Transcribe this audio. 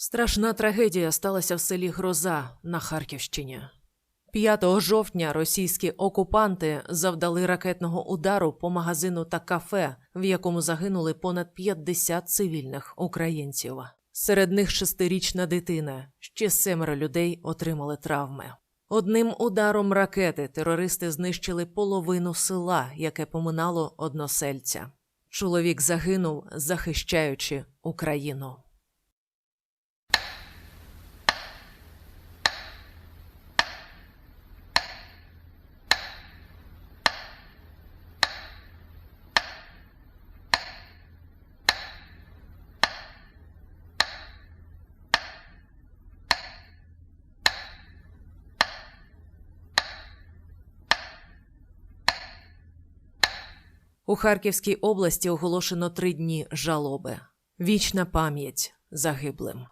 Страшна трагедія сталася в селі Гроза на Харківщині. 5 жовтня російські окупанти завдали ракетного удару по магазину та кафе, в якому загинули понад 50 цивільних українців. Серед них шестирічна дитина. Ще семеро людей отримали травми. Одним ударом ракети терористи знищили половину села, яке поминало односельця. Чоловік загинув, захищаючи Україну. У Харківській області оголошено три дні жалоби. Вічна пам'ять загиблим.